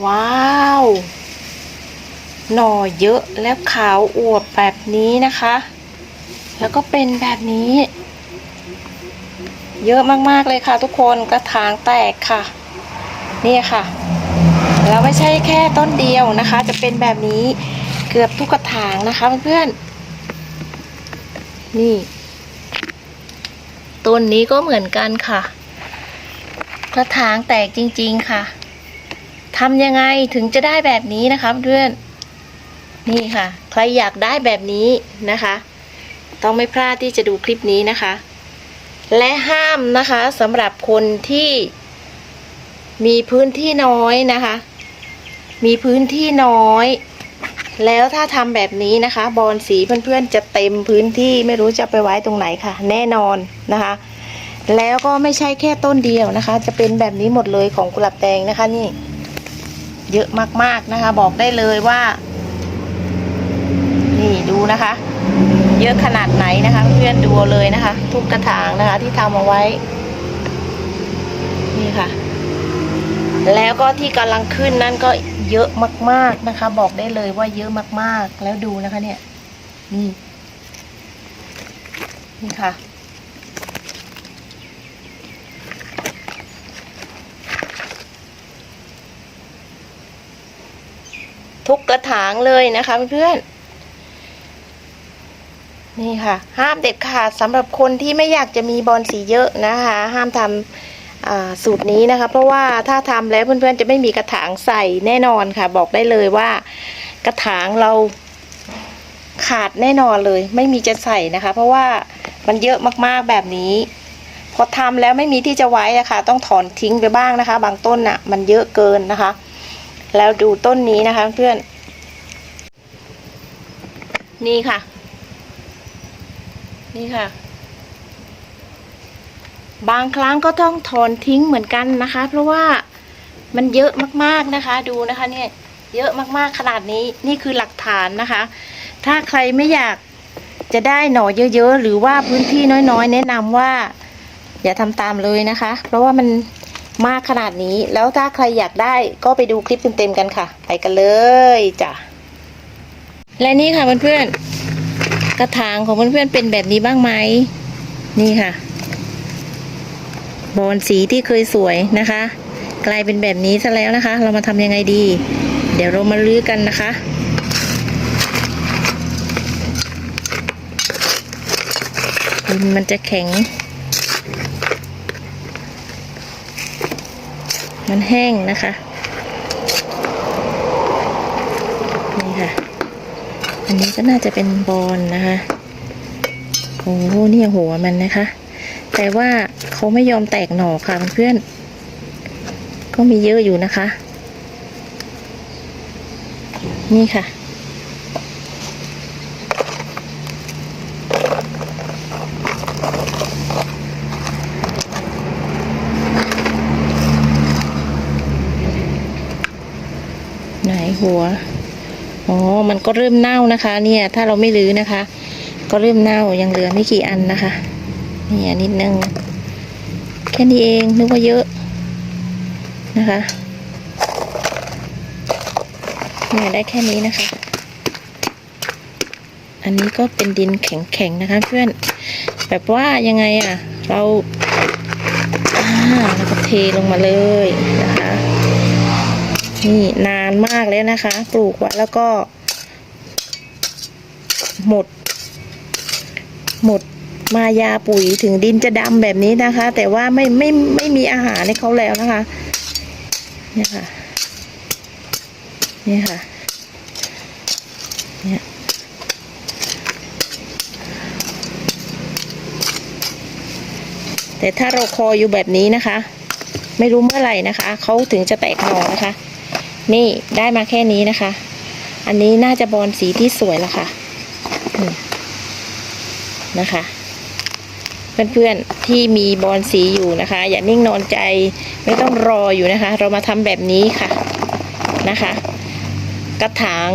ว้าว หน่อเยอะแล้วขาวอวบแบบนี้นะคะ แล้วก็เป็นแบบนี้ เยอะมากๆเลยค่ะทุกคนกระถางแตกค่ะ นี่ค่ะ แล้วไม่ใช่แค่ต้นเดียวนะคะ จะเป็นแบบนี้เกือบทุกกระถางนะคะเพื่อนๆ นี่ต้นนี้ก็เหมือนกันค่ะ กระถางแตกจริง ๆ ค่ะ ทำยังไงถึงจะได้แบบนี้นะคะเพื่อนนี่ค่ะ ใครอยากได้แบบนี้นะคะ ต้องไม่พลาดที่จะดูคลิปนี้นะคะ และห้ามนะคะสำหรับคนที่มีพื้นที่น้อยนะคะ มีพื้นที่น้อย แล้วถ้าทำแบบนี้นะคะ บอลสีเพื่อนๆจะเต็มพื้นที่ไม่รู้จะไปไว้ตรงไหนค่ะ แน่นอนนะคะ แล้วก็ไม่ใช่แค่ต้นเดียวนะคะ จะเป็นแบบนี้หมดเลยของกุหลาบแดงนะคะนี่ เยอะมากๆนะคะ บอกได้เลยว่า นี่ดูนะคะ เยอะขนาดไหนนะคะ เพื่อนดูเลยนะคะ ทุกกระถางนะคะ ที่ทำเอาไว้ นี่ค่ะ แล้วก็ที่กำลังขึ้นนั่นก็เยอะมาก ๆนะคะ บอกได้เลยว่าเยอะมากๆ แล้วดูนะคะ เนี่ย นี่ นี่ค่ะ ทุกกระถางเลยนะคะเพื่อนๆนี่ค่ะ ห้ามเด็ดขาดสำหรับคนที่ไม่อยากจะมีบอลสีเยอะนะคะ ห้ามทำสูตรนี้นะคะ เพราะว่าถ้าทำแล้วเพื่อนๆจะไม่มีกระถางใส่แน่นอนค่ะ บอกได้เลยว่ากระถางเราขาดแน่นอนเลย ไม่มีจะใส่นะคะ เพราะว่ามันเยอะมากๆแบบนี้พอทำแล้วไม่มีที่จะไว้อะค่ะต้องถอนทิ้งไปบ้างนะคะ บางต้นน่ะ มันเยอะเกินนะคะ แล้วดูต้นนี้นะคะเพื่อน นี่ค่ะ นี่ค่ะ บางครั้งก็ต้องถอนทิ้งเหมือนกันนะคะ เพราะว่ามันเยอะมากๆนะคะ ดูนะคะเนี่ยเยอะมากๆขนาดนี้นี่คือหลักฐานนะคะ ถ้าใครไม่อยากจะได้หน่อเยอะๆ หรือว่าพื้นที่น้อยๆ แนะนำว่า อย่าทำตามเลยนะคะ เพราะว่ามัน มากขนาดนี้ แล้วถ้าใครอยากได้ก็ไปดูคลิปเต็มๆกันค่ะ ไปกันเลยจ้ะ และนี่ค่ะเพื่อนๆ กระถางของเพื่อนๆเป็นแบบนี้บ้างไหม นี่ค่ะ บอลสีที่เคยสวยนะคะ กลายเป็นแบบนี้ซะแล้วนะคะ เรามาทำยังไงดี เดี๋ยวเรามาลื้อกันนะคะดินมันจะแข็ง มันแห้งนะคะ นี่ค่ะ อันนี้ก็น่าจะเป็นบอลนะคะโอ้โหนี่หัวมันนะคะ แต่ว่าเขาไม่ยอมแตกหน่อค่ะเพื่อนก็มีเยอะอยู่นะคะ นี่ค่ะ ไหนหัว อ๋อ มันก็เริ่มเน่านะคะ เนี่ย ถ้าเราไม่รื้อนะคะ ก็เริ่มเน่า ยังเหลือไม่กี่อันนะคะ เนี่อันนิดนึง แค่นี้เอง นึกว่าเยอะนะคะ เนี่ยได้แค่นี้นะคะ อันนี้ก็เป็นดินแข็งๆนะคะเพื่อน แบบว่ายังไงอะ่ะ เราอ่าแล้วก็เทลงมาเลยนะคะ นี่นานมากแล้วนะคะ ปลูกไว้แล้วก็ หมด หมดมายาปุ๋ยถึงดินจะดำแบบนี้นะคะ แต่ว่าไม่ไม่ไม่มีอาหารให้เขาแล้วนะคะเนี่ยค่ะเนี่ยค่ะเนี่ยแต่ถ้าเราคอยอยู่แบบนี้นะคะ ไม่รู้เมื่อไหร่นะคะ เขาถึงจะแตกหน่อนะคะ นี่ได้มาแค่นี้นะคะ อันนี้น่าจะบอลสีที่สวยแล้วค่ะนะคะ เพื่อนๆที่มีบอลสีอยู่นะคะ อย่านิ่งนอนใจไม่ต้องรออยู่นะคะ เรามาทำแบบนี้ค่ะนะคะ กระถาง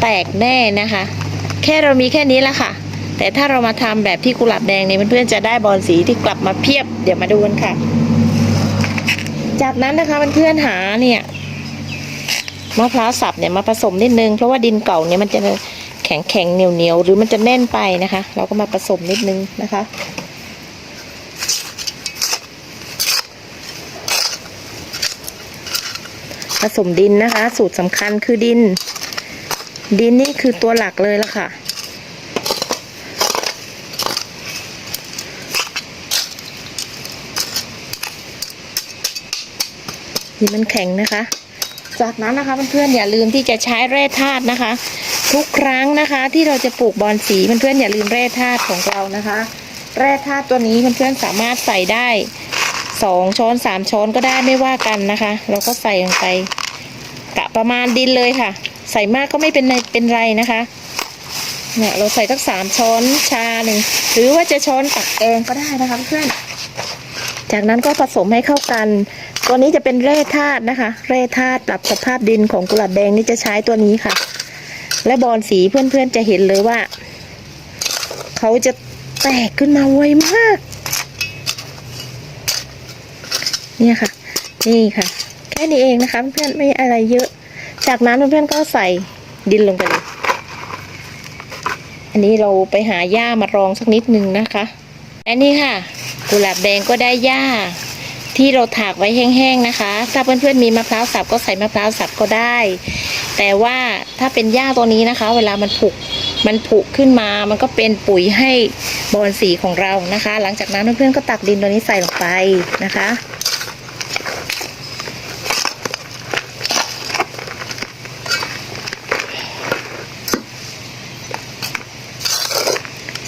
แตกแน่นะคะ แค่เรามีแค่นี้ละค่ะแต่ถ้าเรามาทำแบบที่กุหลาบแดงเนี่ยเพื่อนๆจะได้บอลสีที่กลับมาเพียบ เดี๋ยวมาดูกันค่ะ จากนั้นนะคะเพื่อนๆหาเนี่ย มะพร้าวสับเนี่ยมาผสมนิดนึง เพราะว่าดินเก่าเนี่ยมันจะแข็งแข็งเหนียวเหนียวหรือมันจะแน่นไปนะคะ เราก็มาผสมนิดนึงนะคะผสมดินนะคะ สูตรสำคัญคือดิน ดินนี่คือตัวหลักเลยละค่ะ ดินมันแข็งนะคะ จากนั้นนะคะเพื่อนๆอย่าลืมที่จะใช้แร่ธาตุนะคะ ทุกครั้งนะคะที่เราจะปลูกบอนสีเพื่อนๆอย่าลืมแร่ธาตุของเรานะคะ แร่ธาตุตัวนี้เพื่อนๆสามารถใส่ได้สองช้อนสามช้อนก็ได้ไม่ว่ากันนะคะ เราก็ใส่ลงไปกะประมาณดินเลยค่ะ ใส่มากก็ไม่เป็นเป็นไรนะคะเนี่ยเราใส่ทั้งสามช้อนชาหนึ่งหรือว่าจะช้อนตักแกงก็ได้นะคะเพื่อนจากนั้นก็ผสมให้เข้ากัน ตัวนี้จะเป็นแร่ธาตุนะคะ แร่ธาตุปรับสภาพดินของกุหลาบแดงนี่จะใช้ตัวนี้ค่ะ และบอลสีเพื่อนๆจะเห็นเลยว่า เขาจะแตกขึ้นมาไวมาก เนี่ยค่ะ นี่ค่ะ แค่นี้เองนะคะ เพื่อนๆไม่อะไรเยอะ จากนั้นเพื่อนๆก็ใส่ดินลงไปเลย อันนี้เราไปหาหญ้ามารองสักนิดนึงนะคะ และนี่ค่ะ กุหลาบแดงก็ได้หญ้า ที่เราถากไว้แห้งๆนะคะ ถ้าเพื่อนๆมีมะพร้าวสับก็ใส่มะพร้าวสับก็ได้ แต่ว่าถ้าเป็นหญ้าตัวนี้นะคะ เวลามันผุมันผุขึ้นมา มันก็เป็นปุ๋ยให้บอนสีของเรานะคะ หลังจากนั้นเพื่อนๆก็ตักดินตัวนี้ใส่ลงไปนะคะ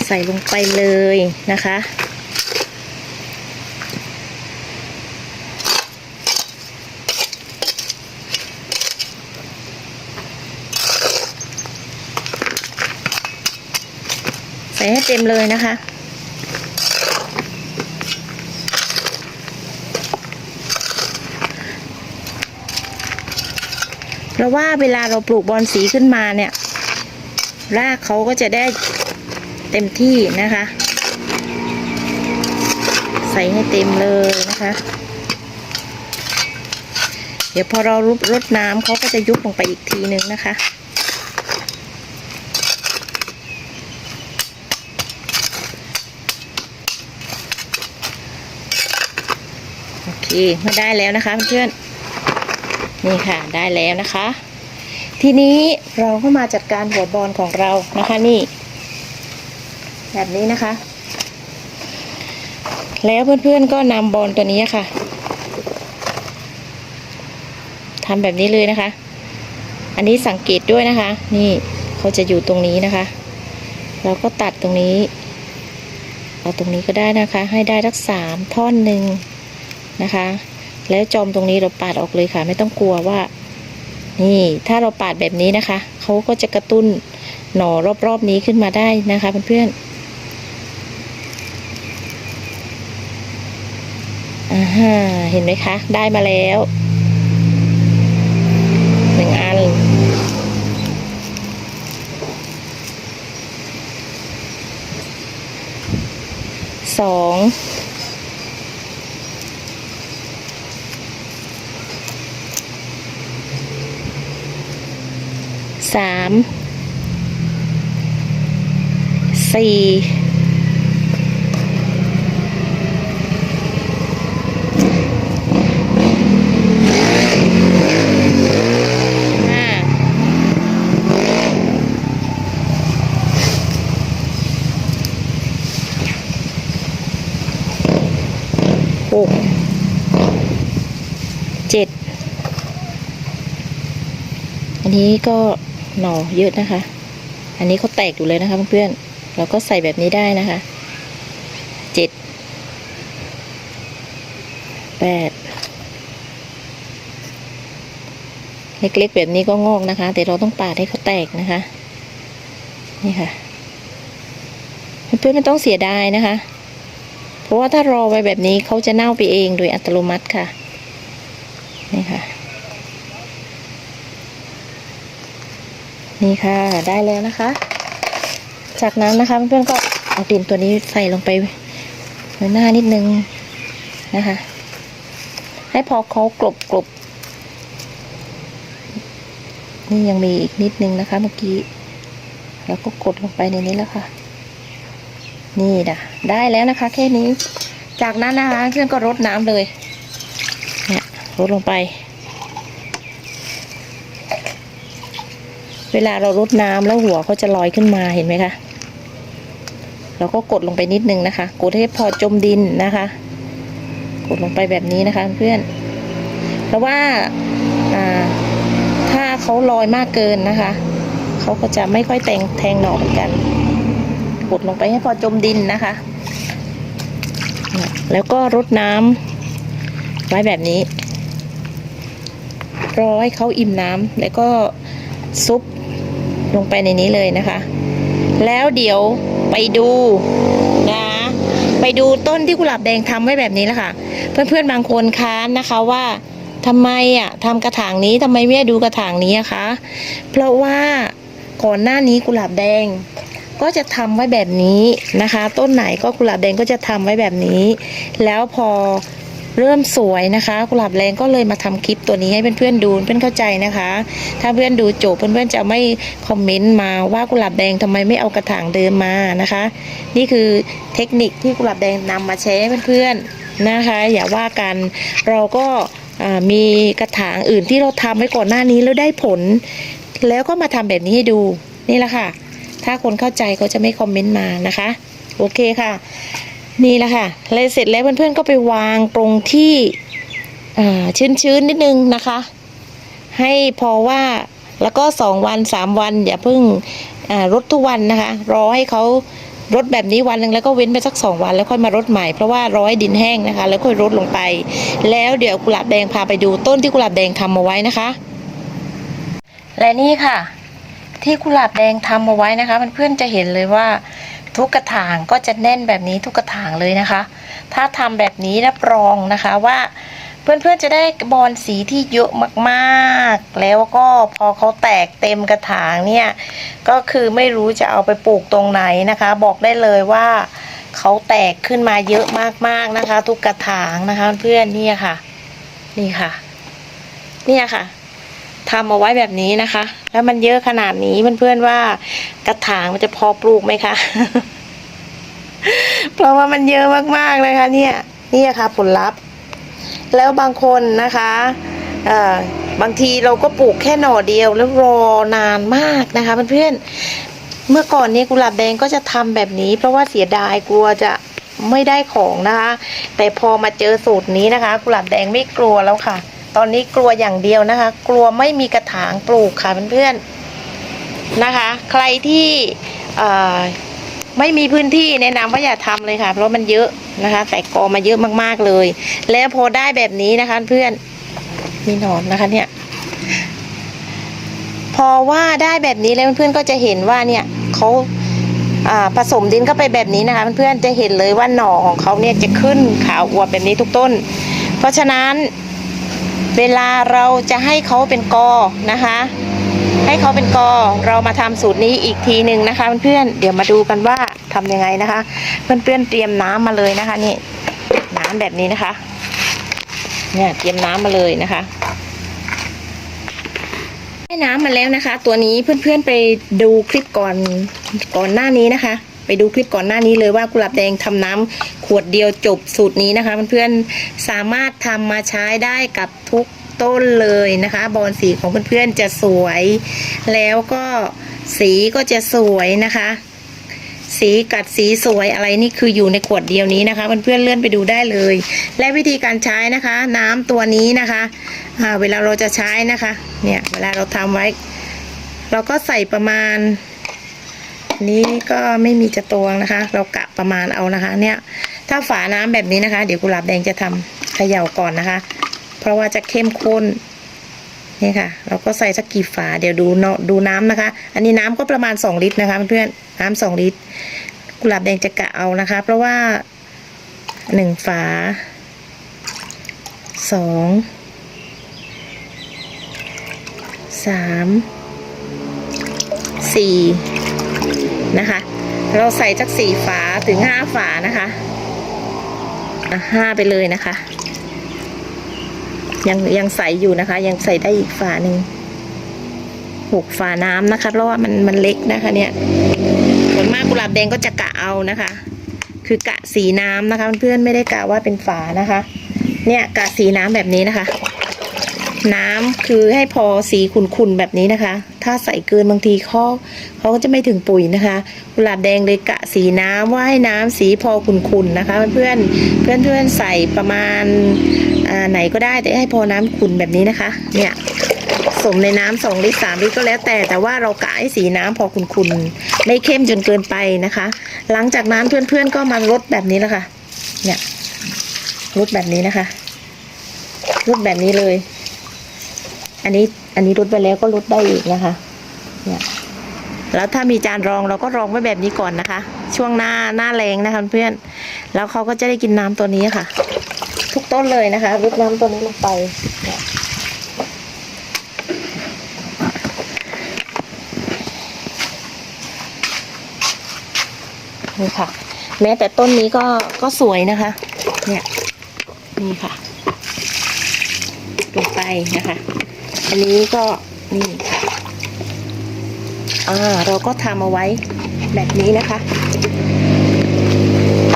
ใส่ลงไปเลยนะคะ ใส่ให้เต็มเลยนะคะ เพราะว่าเวลาเราปลูกบอนสีขึ้นมาเนี่ย รากเขาก็จะได้เต็มที่นะคะ ใส่ให้เต็มเลยนะคะ เดี๋ยวพอเรารุบรดน้ำเขาก็จะยุบลงไปอีกทีนึงนะคะ โอเคมาได้แล้วนะคะเพื่อนนี่ค่ะได้แล้วนะคะ ทีนี้เราก็มาจัดการหัวบอลของเรานะคะนี่ แบบนี้นะคะ แล้วเพื่อนๆก็นำบอลตัวนี้ค่ะทำแบบนี้เลยนะคะ อันนี้สังเกตด้วยนะคะ นี่เขาจะอยู่ตรงนี้นะคะ เราก็ตัดตรงนี้เอาตรงนี้ก็ได้นะคะ ให้ได้ทักสามท่อนหนึ่ง นะคะ แล้วจอมตรงนี้เราปาดออกเลยค่ะ ไม่ต้องกลัวว่า นี่ถ้าเราปาดแบบนี้นะคะเขาก็จะกระตุ้นหน่อรอบๆนี้ขึ้นมาได้นะคะเพื่อนๆอ่าฮะเห็นไหมคะ ได้มาแล้วหนึ่งอันสอง สามสี่ห้าหกเจ็ดอันนี้ก็ หน่อเยอะนะคะ อันนี้เขาแตกอยู่เลยนะคะเพื่อนๆเราก็ใส่แบบนี้ได้นะคะเจ็ดแปดเล็กๆแบบนี้ก็งอกนะคะ แต่เราต้องปาดให้เขาแตกนะคะ นี่ค่ะ เพื่อนๆไม่ต้องเสียดายนะคะ เพราะว่าถ้ารอไว้แบบนี้เขาจะเน่าไปเองโดยอัตโนมัติค่ะ นี่ค่ะ นี่ค่ะ ได้แล้วนะคะ จากนั้นนะคะเพื่อนๆก็เอาดินตัวนี้ใส่ลงไปไว้หน้านิดนึงนะคะ ให้พอเขากลบกลบนี่ยังมีอีกนิดนึงนะคะ เมื่อกี้ แล้วก็กดลงไปในนี้แล้วค่ะ นี่นะได้แล้วนะคะ แค่นี้ จากนั้นนะคะเพื่อนก็รดน้ำเลยเนี่ยรดลงไป เวลาเรารดน้ำแล้วหัวเขาจะลอยขึ้นมาเห็นไหมคะ เราก็กดลงไปนิดนึงนะคะ กดให้พอจมดินนะคะ กดลงไปแบบนี้นะคะเพื่อน เพราะว่าถ้าเขาลอยมากเกินนะคะ เขาก็จะไม่ค่อยแทงแทงหน่อเหมือนกัน กดลงไปให้พอจมดินนะคะ แล้วก็รดน้ำไว้แบบนี้รอให้เขาอิ่มน้ำแล้วก็ซุป ลงไปในนี้เลยนะคะ แล้วเดี๋ยวไปดูนะไปดูต้นที่กุหลาบแดงทำไว้แบบนี้แหละค่ะ เพื่อนๆบางคนค้านนะคะว่าทำไมอะทำกระถางนี้ทำไมไม่ดูกระถางนี้อะคะเพราะว่าก่อนหน้านี้กุหลาบแดง ก็จะทำไว้แบบนี้นะคะ ต้นไหนก็กุหลาบแดงก็จะทำไว้แบบนี้ แล้วพอ เริ่มสวยนะคะกุหลาบแดงก็เลยมาทำคลิปตัวนี้ให้เพื่อนๆดูเพื่อนเข้าใจนะคะ ถ้าเพื่อนดูจบเพื่อนๆจะไม่คอมเมนต์มาว่ากุหลาบแดงทำไมไม่เอากระถางเดิมมานะคะ นี่คือเทคนิคที่กุหลาบแดงนำมาแชร์เพื่อนๆนะคะ อย่าว่ากันเราก็มีกระถางอื่นที่เราทำไว้ก่อนหน้านี้แล้วได้ผล แล้วก็มาทำแบบนี้ให้ดูนี่แหละค่ะ ถ้าคนเข้าใจเขาจะไม่คอมเมนต์มานะคะ โอเคค่ะ นี่แหละค่ะเลยเสร็จแล้วเพื่อนๆก็ไปวางตรงที่ชื้นๆนิดนึงนะคะ ให้พอว่าแล้วก็สองวันสามวัน อย่าเพิ่งรดทุกวันนะคะ รอให้เขารดแบบนี้วันหนึ่งแล้วก็เว้นไปสักสองวันแล้วค่อยมารดใหม่เพราะว่าร้อให้ดินแห้งนะคะ แล้วค่อยรดลงไป แล้วเดี๋ยวกุหลาบแดงพาไปดูต้นที่กุหลาบแดงทำเอาไว้นะคะ และนี่ค่ะ ที่กุหลาบแดงทำเอาไว้นะคะเพื่อนๆจะเห็นเลยว่า ทุกกระถางก็จะแน่นแบบนี้ทุกกระถางเลยนะคะ ถ้าทำแบบนี้รับรองนะคะว่า เพื่อนๆจะได้บอลสีที่เยอะมากๆ แล้วก็พอเขาแตกเต็มกระถางเนี่ยก็คือไม่รู้จะเอาไปปลูกตรงไหนนะคะ บอกได้เลยว่าเขาแตกขึ้นมาเยอะมากๆนะคะ ทุกกระถางนะคะ เพื่อนๆเนี่ยค่ะ นี่ค่ะ เนี่ยค่ะ ทำเอาไว้แบบนี้นะคะ แล้วมันเยอะขนาดนี้เพื่อนๆว่ากระถางมันจะพอปลูกไหมคะ เพราะว่ามันเยอะมากๆเลยค่ะเนี่ย นี่ค่ะผลลัพธ์ แล้วบางคนนะคะเอ่อบางทีเราก็ปลูกแค่หน่อเดียวแล้วรอนานมากนะคะเพื่อนๆเมื่อก่อนนี่ยกุหลาบแดงก็จะทำแบบนี้ เพราะว่าเสียดายกลัวจะไม่ได้ของนะคะ แต่พอมาเจอสูตรนี้นะคะ กุหลาบแดงไม่กลัวแล้วค่ะ ตอนนี้กลัวอย่างเดียวนะคะ กลัวไม่มีกระถางปลูกค่ะเพื่อนๆนะคะ ใครที่ไม่มีพื้นที่แนะนำว่าอย่าทำเลยค่ะ เพราะมันเยอะนะคะ แต่กอมาเยอะมากๆเลย แล้วพอได้แบบนี้นะคะ เพื่อนมีหนอนนะคะเนี่ย พอว่าได้แบบนี้แล้วเพื่อนๆก็จะเห็นว่าเนี่ยเขาอ่าผสมดินเข้าไปแบบนี้นะคะเพื่อนๆจะเห็นเลยว่าหน่อของเขาเนี่ยจะขึ้นขาวอวบแบบนี้ทุกต้น เพราะฉะนั้น เวลาเราจะให้เขาเป็นกอนะคะ ให้เขาเป็นกอเรามาทำสูตรนี้อีกทีหนึ่งนะคะเพื่อนๆเดี๋ยวมาดูกันว่าทำยังไงนะคะ เพื่อนๆเตรียมน้ำมาเลยนะคะนี่น้ำแบบนี้นะคะ เนี่ยเตรียมน้ำมาเลยนะคะได้น้ำมาแล้วนะคะ ตัวนี้เพื่อนๆไปดูคลิปก่อนก่อนหน้านี้นะคะ ไปดูคลิปก่อนหน้านี้เลยว่ากุหลาบแดงทำน้ำขวดเดียวจบสูตรนี้นะคะเพื่อนๆสามารถทำมาใช้ได้กับทุกต้นเลยนะคะ บอลสีของเพื่อนๆจะสวย แล้วก็สีก็จะสวยนะคะ สีกัดสีสวยอะไรนี่คืออยู่ในขวดเดียวนี้นะคะเพื่อนๆเลื่อนไปดูได้เลย และวิธีการใช้นะคะ น้ำตัวนี้นะคะเวลาเราจะใช้นะคะ เนี่ยเวลาเราทำไว้ เราก็ใส่ประมาณ นี้ก็ไม่มีจะตวงนะคะ เรากะประมาณเอานะคะ เนี่ย ถ้าฝาน้ำแบบนี้นะคะ เดี๋ยวกุหลาบแดงจะทำเขย่าก่อนนะคะ เพราะว่าจะเข้มข้นนี่ค่ะ เราก็ใส่สักกี่ฝาเดี๋ยวดูเนาะดูน้ำนะคะ อันนี้น้ำก็ประมาณสองลิตรนะคะเพื่อนๆน้ำสองลิตร กุหลาบแดงจะกะเอานะคะ เพราะว่าหนึ่งฝาสองสามสี่ นะคะ เราใส่สักสี่ฝาถึงห้าฝานะคะอะห้าไปเลยนะคะ ยังยังใส่อยู่นะคะ ยังใส่ได้อีกฝาหนึ่งหกฝาน้ำนะคะเพราะว่ามันมันเล็กนะคะ เนี่ยส่วนมากกุหลาบแดงก็จะกะเอานะคะ คือกะสีน้ำนะคะเพื่อนไม่ได้กะว่าเป็นฝานะคะ เนี่ยกะสีน้ำแบบนี้นะคะ น้ำคือให้พอสีขุ่นๆแบบนี้นะคะ ถ้าใส่เกินบางทีเขาเขาก็จะไม่ถึงปุ๋ยนะคะกุหลาบแดงเลยกะสีน้ำว่าให้น้ำสีพอขุ่นๆนะคะ เพื่อนๆเพื่อนใส่ประมาณอ่าไหนก็ได้แต่ให้พอน้ำขุ่นแบบนี้นะคะ เนี่ยสมในน้ำสองลิตรสามลิตรก็แล้วแต่แต่ว่าเรากะให้สีน้ำพอขุ่นๆไม่เข้มจนเกินไปนะคะ หลังจากนั้นเพื่อนๆก็มาลดแบบนี้แล้วค่ะเนี่ยลดแบบนี้นะคะลดแบบนี้เลย อันนี้อันนี้ลดไปแล้วก็ลดได้อีกนะคะ เนี่ยแล้วถ้ามีจานรองเราก็รองไว้แบบนี้ก่อนนะคะ ช่วงหน้าหน้าแรงนะคะเพื่อนแล้วเขาก็จะได้กินน้ำตัวนี้ค่ะ ทุกต้นเลยนะคะรดน้ำตัวนี้ลงไปนี่ยนี่ค่ะ แม้แต่ต้นนี้ก็ก็สวยนะคะ เนี่ยนี่ค่ะลงไปนะคะ อันนี้ก็นี่อ่าเราก็ทำเอาไว้แบบนี้นะคะ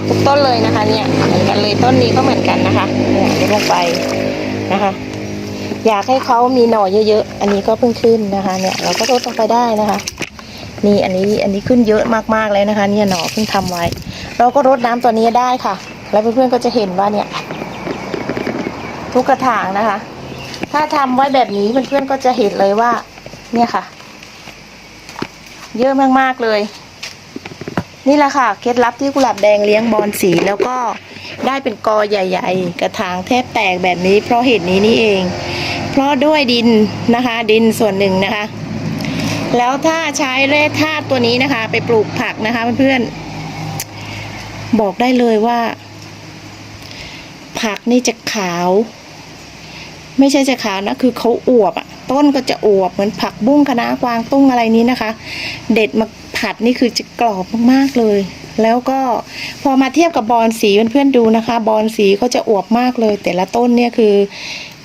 ทุกต้นเลยนะคะ เนี่ยเหมือนกันเลยต้นนี้ก็เหมือนกันนะคะเนี่ยลดลงไปนะคะ อยากให้เขามีหน่อเยอะๆอันนี้ก็เพิ่งขึ้นนะคะ เนี่ย เราก็ลดลงไปได้นะคะนี่อันนี้อันนี้ขึ้นเยอะมากๆเลยนะคะ เนี่ยหน่อเพิ่งทำไว้ เราก็รดน้ำตัวนี้ได้ค่ะ แล้วเพื่อนๆก็จะเห็นว่าเนี่ย ทุกกระถางนะคะ ถ้าทำไว้แบบนี้เพื่อนๆก็จะเห็นเลยว่า เนี่ยค่ะ เยอะมากๆเลย นี่แหละค่ะ เคล็ดลับที่กุหลาบแดงเลี้ยงบอลสีแล้วก็ได้เป็นกอใหญ่ ๆ กระถางแทบแตกแบบนี้ เพราะเหตุนี้นี่เอง เพราะด้วยดินนะคะ ดินส่วนหนึ่งนะคะ แล้วถ้าใช้แร่ธาตุตัวนี้นะคะ ไปปลูกผักนะคะเพื่อนๆบอกได้เลยว่า ผักนี่จะขาว ไม่ใช่จะขาวนะคือเขาอวบอะต้นก็จะอวบเหมือนผักบุ้งคะน้ากวางตุ้งอะไรนี้นะคะ เด็ดมาผัดนี่คือจะกรอบมากๆเลย แล้วก็พอมาเทียบกับบอลสีเพื่อนๆดูนะคะ บอลสีเขาจะอวบมากเลย แต่ละต้นเนี่ยคือ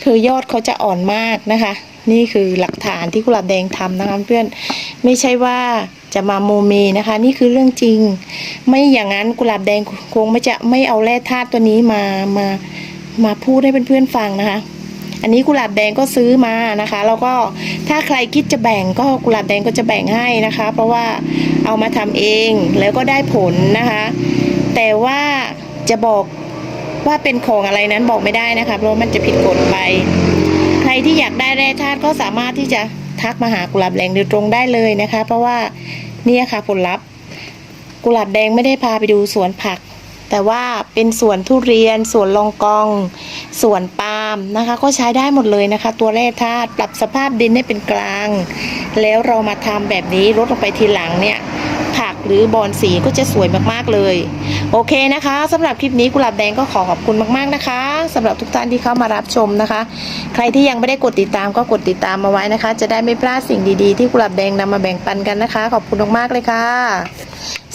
คือยอดเขาจะอ่อนมากนะคะ นี่คือหลักฐานที่กุหลาบแดงทำนะคะเพื่อนไม่ใช่ว่าจะมาโมเมนะคะ นี่คือเรื่องจริง ไม่อย่างนั้นกุหลาบแดงคงไม่จะไม่เอาแร่ธาตุตัวนี้มามามาพูดให้เพื่อนๆฟังนะคะ อันนี้กุหลาบแดงก็ซื้อมานะคะ แล้วก็ถ้าใครคิดจะแบ่งก็กุหลาบแดงก็จะแบ่งให้นะคะ เพราะว่าเอามาทำเองแล้วก็ได้ผลนะคะ แต่ว่าจะบอกว่าเป็นของอะไรนั้นบอกไม่ได้นะคะ เพราะมันจะผิดกฎไป ใครที่อยากได้แร่ธาตุก็สามารถที่จะทักมาหากุหลาบแดงโดยตรงได้เลยนะคะ เพราะว่านี่ค่ะผลลัพธ์กุหลาบแดงไม่ได้พาไปดูสวนผัก แต่ว่าเป็นสวนทุเรียนสวนลองกองสวนปาล์มนะคะ ก็ใช้ได้หมดเลยนะคะ ตัวแร่ธาตุปรับสภาพดินให้เป็นกลาง แล้วเรามาทำแบบนี้ลดลงไปทีหลังเนี่ยผักหรือบอนสีก็จะสวยมากๆเลย โอเคนะคะสำหรับคลิปนี้กุหลาบแดงก็ขอขอบคุณมากๆนะคะสำหรับทุกท่านที่เข้ามารับชมนะคะ ใครที่ยังไม่ได้กดติดตามก็กดติดตามมาไว้นะคะ จะได้ไม่พลาดสิ่งดีๆ ที่กุหลาบแดงนำมาแบ่งปันกันนะคะ ขอบคุณมากๆเลยค่ะ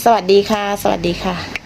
สวัสดีค่ะ สวัสดีค่ะ